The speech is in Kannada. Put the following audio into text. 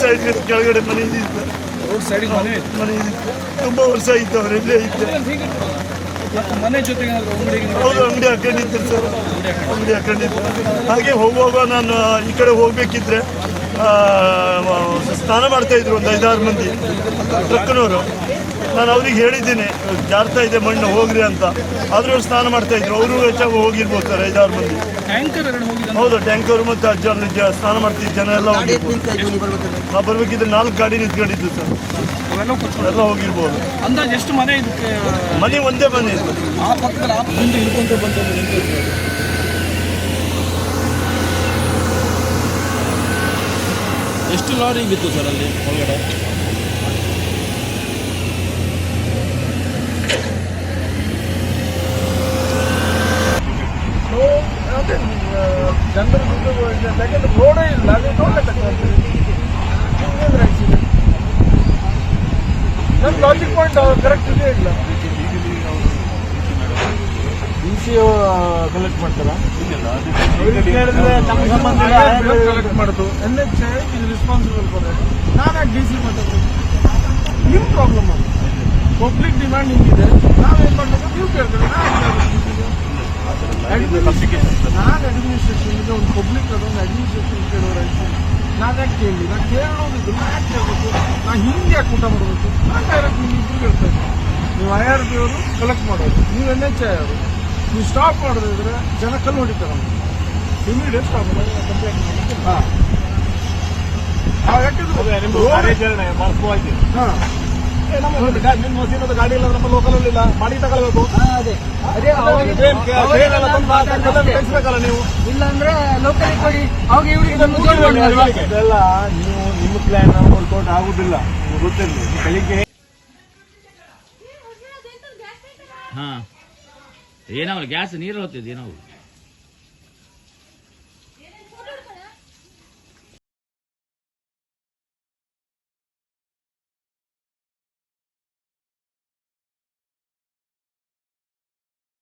ಸೈಡ್ ಕೆಳಗಡೆ ಮನೆ ಇದ್ದಿತ್ತು ರೋಡ್ ಸೈಡಿಗೆ ಮನೆ ಇದೆ. ಮನೆ ಇದ್ದಿತ್ತು ತುಂಬಾ ವರ್ಷ ಆಯ್ತು ಅವ್ರು ಇಲ್ಲೇ ಇದ್ದೆ ಮತ್ತೆ ಮನೆ ಜೊತೆಗೆ ಹೌದು ಅಂಗಡಿ ಹಾಕೊಂಡಿದ್ದೆ ಸರ್. ಅಂಗಡಿ ಹಾಕೊಂಡಿದ್ದೆ. ಹಾಗೆ ಹೋಗುವಾಗ ನಾನು ಈ ಕಡೆ ಹೋಗ್ಬೇಕಿದ್ರೆ ಆ, ಸ್ನಾನ ಮಾಡ್ತಾ ಇದ್ರು ಒಂದು ಐದಾರು ಮಂದಿ ಟ್ರಕ್ನವರು. ನಾನು ಅವ್ರಿಗೆ ಹೇಳಿದ್ದೀನಿ ಜಾರ್ತಾ ಇದೆ ಮಣ್ಣು ಹೋಗ್ರಿ ಅಂತ. ಆದರೂ ಅವ್ರು ಸ್ನಾನ ಮಾಡ್ತಾ ಇದ್ರು. ಅವರು ಹೆಚ್ಚಾಗಿ ಹೋಗಿರ್ಬೋದು ಸರ್ ಐದಾರು ಮಂದಿ. ಹೌದು ಟ್ಯಾಂಕರ್ ಮತ್ತು ಅಜ್ಜ ಅಲ್ಲಿ ಸ್ನಾನ ಮಾಡ್ತಿದ್ದ ಜನ ಎಲ್ಲ ಹೋಗಿ ನಾವು ಬರ್ಬೇಕಿದ್ರೆ ನಾಲ್ಕು ಗಾಡಿ ನಿಂತ್ಕೊಂಡಿದ್ದು ಸರ್. ಅವೆಲ್ಲ ಎಲ್ಲ ಹೋಗಿರ್ಬೋದು. ಅಂದಾಜು ಎಷ್ಟು ಮನೆ ಇದಕ್ಕೆ? ಮನೆ ಒಂದೇ ಮನೆ ಆ ಪಕ್ಕದಲ್ಲಿ ಆ ಹಿಂದೆ ಹಿಡ್ಕೊಂತ ಬಂತು ಎಷ್ಟು ಲಾರಿ ಬಿತ್ತು ಸರ್ ಅಲ್ಲಿ ಒಳಗಡೆ? ಜನರು ರೋಡೇ ಇಲ್ಲ ಅದೇ ನನ್ನ ಪಾಯಿಂಟ್ ಕರೆಕ್ಟ್ ಇದೆ ಇಲ್ಲ. ಡಿ ಸಿ ಕಲೆಕ್ಟ್ ಮಾಡ್ತಾರಾ? ಕಲೆಕ್ಟ್ ಮಾಡೋದು? ಎನ್ ಎಚ್ ಇದು ರೆಸ್ಪಾನ್ಸಿಬಲ್ ಫಾರ್ ನಾನು ಡಿ ಸಿ ಮಾಡೋದು ನಿಮ್ಮ ಪ್ರಾಬ್ಲಮ್ ಅದು. ಪಬ್ಲಿಕ್ ಡಿಮ್ಯಾಂಡ್ ಹಿಂಗಿದೆ ನಾವೇನ್ ಮಾಡಬೇಕು? ನೀವು ಕೇಳ್ತೀವಿ ನಾನು ಅಡ್ಮಿನಿಸ್ಟ್ರೇಷನ್ ಒಂದು ಪಬ್ಲಿಕ್ ಅದೊಂದು ಅಡ್ಮಿನಿಸ್ಟ್ರೇಷನ್ ಕೇಳೋರಾಯ್ತು ನಾನು ಯಾಕೆ ಕೇಳಿ ನಾನು ಕೇಳೋದಿದ್ದು ಯಾಕೆ ಹಿಂಗೆ ಯಾಕೆ ಊಟ ಮಾಡಬೇಕು? ನಾನು ಡೈರೆಕ್ಟ್ ನೀವು ಇಬ್ಬರು ಹೇಳ್ತಾ ಇದ್ದೀನಿ. ನೀವು ಐ ಆರ್ ಬಿ ಅವರು ಕಲೆಕ್ಟ್ ಮಾಡೋದು ನೀವು ಎನ್ ಎಚ್ ಐ ಅವರು. ನೀವು ಸ್ಟಾಪ್ ಮಾಡೋದಿದ್ರೆ ಜನ ಕಲ್ಲು ಹೊಡಿತಾರೆ ಇಮಿಡಿಯೇಟ್ ಸ್ಟಾಪ್ ಮಾಡಿ ಕಂಪ್ಲೇಂಟ್ ಮಾಡಿ ಹಾಂ. ಯಾಕಂದ್ರೆ ಹಾಂ ಗಾಡಿ ಇಲ್ಲ ನಮ್ಮ ಲೋಕಲ್ ಇಲ್ಲ. ಮಾಡಿ ತಗೊಳ್ಬೇಕು. ನೀವು. ಇಲ್ಲಾಂದ್ರೆ ಲೋಕಲ್ ಕೊಡಿ ಅವಾಗ ಇವ್ರಿಗೆ ಮುದ್ದೆ ಮಾಡುವಲ್ವಾ ಇದೆಲ್ಲ ನೀವು ನಿಮ್ಮ ಪ್ಲಾನ್ ವರ್ಕೌಟ್ ಆಗುದಿಲ್ಲ. ಗೊತ್ತಿರಲಿ. ಬೆಳಿಗ್ಗೆ ಹಾ ಏನೋ ಗ್ಯಾಸ್ ನೀರು ಹೋಗ್ತಿದ್ದು ಏನೋ